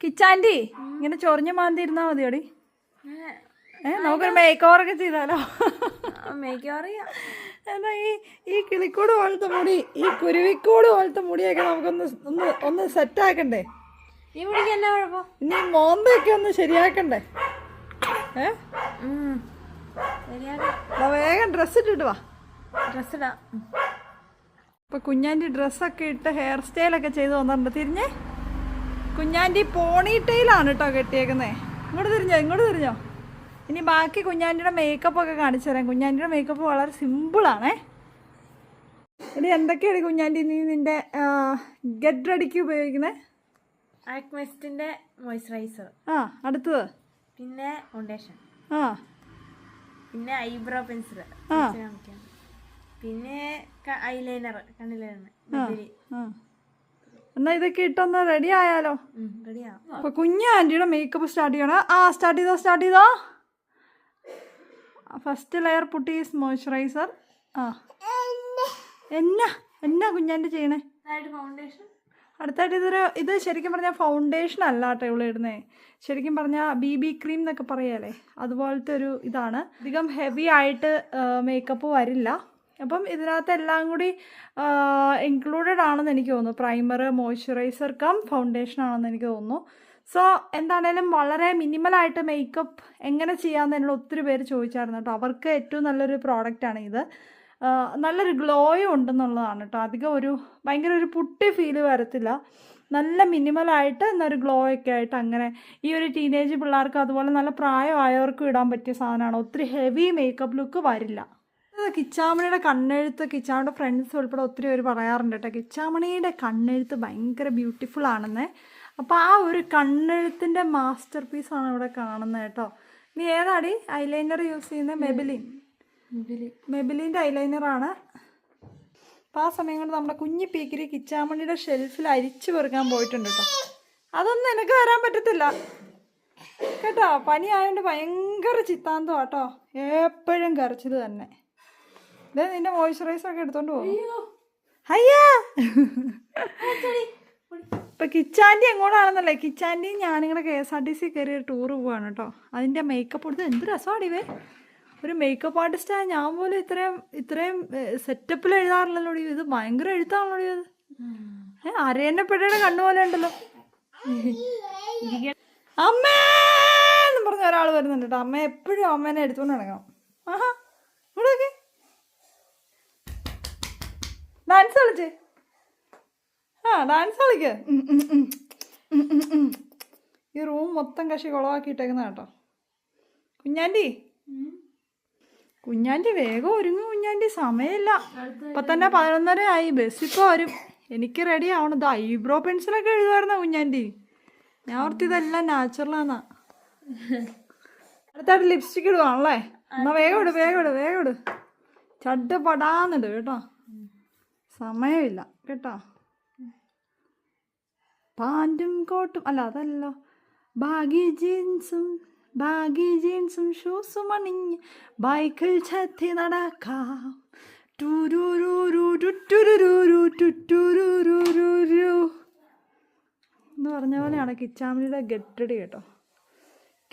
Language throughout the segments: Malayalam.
കിച്ചാന്റി ഇങ്ങനെ ചൊറിഞ്ഞ മാന്തി ഇരുന്നാ മതിയോടി. ഏ നമുക്കൊരു മേക്ക് ഓവർ ഒക്കെ ചെയ്താലോ? മേക്ക് ഓവർ എന്നാ ഈ ഈ കിളിക്കൂട് പോലത്തെ മുടി ഈ കുരുവിക്കൂട് പോലത്തെ മുടിയൊക്കെ നമുക്കൊന്ന് ഒന്ന് ഒന്ന് സെറ്റ് ആക്കണ്ടേ? ഈ മുടിക്ക് എന്നാ കുഴപ്പം? ഇനി മോന്തൊക്കെ ഒന്ന് ശരിയാക്കണ്ടേ? ഏ? വേഗം ഡ്രസ്സ് ഇട്ടിട്ട് വാ. ഡ്രസ് ഇടാം. ഇപ്പൊ കുഞ്ഞാന്റെ ഡ്രസ്സൊക്കെ ഇട്ട് ഹെയർ സ്റ്റൈലൊക്കെ ചെയ്ത് വന്നിട്ടുണ്ട്. തിരിഞ്ഞേ. കുഞ്ഞാന്റെ പോണി ടെയിലാണ് കേട്ടോ കെട്ടിയേക്കുന്നത് ഇങ്ങോട്ട് തിരിഞ്ഞോ ഇങ്ങോട്ട് തിരിഞ്ഞോ. ഇനി ബാക്കി കുഞ്ഞാന്റെ മേക്കപ്പ് ഒക്കെ കാണിച്ചു തരാം. കുഞ്ഞാന്റെ മേക്കപ്പ് വളരെ സിമ്പിളാണേ ഇനി എന്തൊക്കെയാണ് കുഞ്ഞാന്റെ നീ നിന്റെ ഗെറ്റ് റെഡിക്ക് ഉപയോഗിക്കുന്നത് ആക്മെസ്റ്റിന്റെ മോയ്സ്ചറൈസർ ആ അടുത്തത്. പിന്നെ ഫൗണ്ടേഷൻ ആ. പിന്നെ ഐബ്രോ പെൻസിൽ ആ. പിന്നെ ഐലൈനർ കണ്ണിലാണ് ആ. എന്നാ ഇതൊക്കെ ഇട്ടൊന്ന് റെഡി ആയാലോ? അപ്പൊ കുഞ്ഞു ആന്റിയുടെ മേക്കപ്പ് സ്റ്റാർട്ട് ചെയ്യണം. ആ സ്റ്റാർട്ട് ചെയ്തോ സ്റ്റാർട്ട് ചെയ്തോ? ഫസ്റ്റ് ലെയർ പുട്ടി മോയ്സ്ചറൈസർ ആ. എന്നാ എന്നാ കുഞ്ഞാന്റെ ചെയ്യണേ. അടുത്തായിട്ട് ഇതൊരു ഇത് ശരിക്കും പറഞ്ഞാൽ ഫൗണ്ടേഷൻ അല്ല കേട്ടോ ഇവിടെ ഇടുന്നേ. ശരിക്കും പറഞ്ഞാൽ ബി ബി ക്രീം എന്നൊക്കെ പറയാലേ അതുപോലത്തെ ഒരു ഇതാണ്. അധികം ഹെവി ആയിട്ട് മേക്കപ്പ് വരില്ല. അപ്പം ഇതിനകത്ത് എല്ലാം കൂടി ഇൻക്ലൂഡഡ് ആണെന്ന് എനിക്ക് തോന്നുന്നു. പ്രൈമർ മോയ്സ്ചറൈസർ കം ഫൗണ്ടേഷൻ ആണെന്ന് എനിക്ക് തോന്നുന്നു. സോ എന്താണേലും വളരെ മിനിമലായിട്ട് മേക്കപ്പ് എങ്ങനെ ചെയ്യാമെന്ന് എന്നോട് ഒത്തിരി പേര് ചോദിച്ചായിരുന്നു കേട്ടോ. അവർക്ക് ഏറ്റവും നല്ലൊരു പ്രോഡക്റ്റാണ് ഇത്. നല്ലൊരു ഗ്ലോയും ഉണ്ടെന്നുള്ളതാണ് കേട്ടോ. അധികം ഒരു ഭയങ്കര ഒരു പുട്ടി ഫീൽ വരത്തില്ല. നല്ല മിനിമലായിട്ട് എന്നൊരു ഗ്ലോ ഒക്കെ ആയിട്ട് അങ്ങനെ ഈ ഒരു ടീനേജ് പിള്ളേർക്ക് അതുപോലെ നല്ല പ്രായമായവർക്കും ഇടാൻ പറ്റിയ സാധനമാണ്. ഒത്തിരി ഹെവി മേക്കപ്പ് ലുക്ക് വരില്ല. കിച്ചാമണിയുടെ കണ്ണെഴുത്ത് കിച്ചാമണിയുടെ ഫ്രണ്ട്സ് ഉൾപ്പെടെ ഒത്തിരി പേര് പറയാറുണ്ട് കേട്ടോ. കിച്ചാമണിയുടെ കണ്ണെഴുത്ത് ഭയങ്കര ബ്യൂട്ടിഫുൾ ആണെന്ന്. അപ്പോൾ ആ ഒരു കണ്ണെഴുത്തിന്റെ മാസ്റ്റർ പീസാണ് ഇവിടെ കാണുന്നത് കേട്ടോ. നീ ഏതാടി? ഐലൈനർ യൂസ് ചെയ്യുന്നത് മെബിലിൻ. മെബിലിന്റെ ഐലൈനറാണ് അപ്പോൾ ആ സമയം കൊണ്ട് നമ്മുടെ കുഞ്ഞി പീക്കിരി കിച്ചാമണിയുടെ ഷെൽഫിൽ അരിച്ചു പെറുക്കാൻ പോയിട്ടുണ്ട് കേട്ടോ. അതൊന്നും എനിക്ക് തരാൻ പറ്റത്തില്ല. കേട്ടോ പനി ആയതുകൊണ്ട് ഭയങ്കര ചിത്താന്തം കേട്ടോ. എപ്പോഴും കരച്ചിൽ തന്നെ. നിന്റെ മോയ്സ്ചറൈസർ ഒക്കെ എടുത്തോണ്ട് പോകും അയ്യാ. ഇപ്പൊ കിച്ചാന്റി എങ്ങോട്ടാണെന്നല്ലേ? കിച്ചാന്റിയും ഞാനിങ്ങനെ K S R T C കയറി ടൂർ പോവാണ് കേട്ടോ. അതിന്റെ മേക്കപ്പ് കൊടുത്ത് എന്ത് രസമാണ് ഇവേ. ഒരു മേക്കപ്പ് ആർട്ടിസ്റ്റായ ഞാൻ പോലും ഇത്രയും ഇത്രയും സെറ്റപ്പിൽ എഴുതാറില്ലല്ലോ. ഇത് ഭയങ്കര എഴുത്താണല്ലോ ഇത്. ഏ അരയന്നെ പെടയുടെ കണ്ണു പോലെ ഉണ്ടല്ലോ. അമ്മേ എന്ന് പറഞ്ഞ ഒരാൾ വരുന്നുണ്ട് കേട്ടോ. അമ്മ എപ്പോഴും അമ്മേനെ എടുത്തുകൊണ്ട് നടക്കണം. ആഹാ ഇവിടെ നോക്കി ഡാൻസ് കളിച്ചേ. ആ ഡാൻസ് കളിക്ക്. ഈ റൂം മൊത്തം കശി കുളവാക്കിയിട്ടേക്കുന്ന കേട്ടോ. കുഞ്ഞാന്റെ കുഞ്ഞാന്റെ വേഗം ഒരുങ്ങും കുഞ്ഞാന്റെ സമയമില്ല. ഇപ്പൊ തന്നെ പതിനൊന്നര ആയി ബസ് ഇപ്പോൾ വരും. എനിക്ക് റെഡി ആവണം. ഇത് ഐബ്രോ പെൻസിലൊക്കെ എഴുതുമായിരുന്ന കുഞ്ഞാന്റെ ഞാൻ ഓർത്തി ഇതെല്ലാം നാച്ചുറലാന്നാ അടുത്തായിട്ട് ലിപ്സ്റ്റിക് ഇടുവാണല്ലേ? എന്നാ വേഗം ഇട് വേഗം ഇട് വേഗം ഇട്. ചട്ട് പടാന്നിട് കേട്ടോ. സമയമില്ല. കേട്ടോ? പാന്റും കോട്ടും അല്ല അതല്ലോ. ബാഗി ജീൻസും ബാഗി ജീൻസും ഷൂസും അണിഞ്ഞ് ബൈക്കിൽ ചത്തി നടക്കാം. എന്ന് പറഞ്ഞ പോലെയാണ് കിച്ചാമണിയുടെ ഗെറ്റടി കേട്ടോ.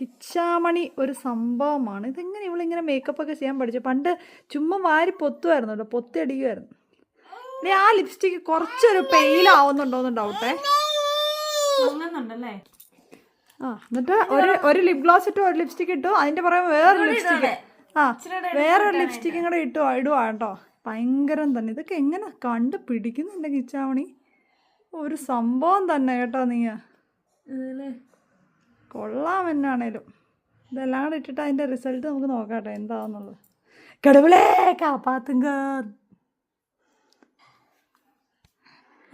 കിച്ചാമണി ഒരു സംഭവമാണ്. ഇതെങ്ങനെ ഇവളിങ്ങനെ മേക്കപ്പൊക്കെ ചെയ്യാൻ പഠിച്ചു? പണ്ട് ചുമ്മാ വാരി പൊത്തുമായിരുന്നു കേട്ടോ പൊത്തി അടിക്കുമായിരുന്നു ആ ലിപ്സ്റ്റിക് കുറച്ചൊരു പെയിലാവുന്നുണ്ടോന്ന് ഡൗട്ടേ ഡൗട്ടെ ആ എന്നിട്ട് ഒരു ഒരു ലിപ് ഗ്ലോസ് ഇട്ടു ഒരു ലിപ്സ്റ്റിക് ഇട്ടു അതിന്റെ പുറമെ വേറൊരു ലിപ്സ്റ്റിക് ആ വേറൊരു ലിപ്സ്റ്റിക്കും കൂടെ ഇട്ടു ഇടുവാ കേട്ടോ. ഭയങ്കരം തന്നെ. ഇതൊക്കെ എങ്ങനെ കണ്ട് പിടിക്കുന്നുണ്ട് കിച്ചാവണി? ഒരു സംഭവം തന്നെ കേട്ടോ നീ കൊള്ളാം എന്നാണേലും. ഇതെല്ലാം കൂടെ ഇട്ടിട്ട് അതിന്റെ റിസൾട്ട് നമുക്ക് നോക്കാം കേട്ടോ എന്താണെന്നുള്ളത് കടവിളേ കാപ്പാത്തുങ്ക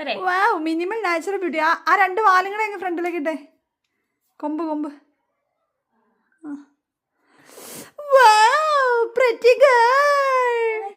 അതെ വാവ് മിനിമൽ നാച്ചുറൽ ബ്യൂട്ടി ആ ആ രണ്ട് വാലും കൂടെ അങ്ങ് ഫ്രണ്ടിലേക്ക് ഇട്ടേ? കൊമ്പ് കൊമ്പ്. വാവ് പ്രറ്റി ഗേൾ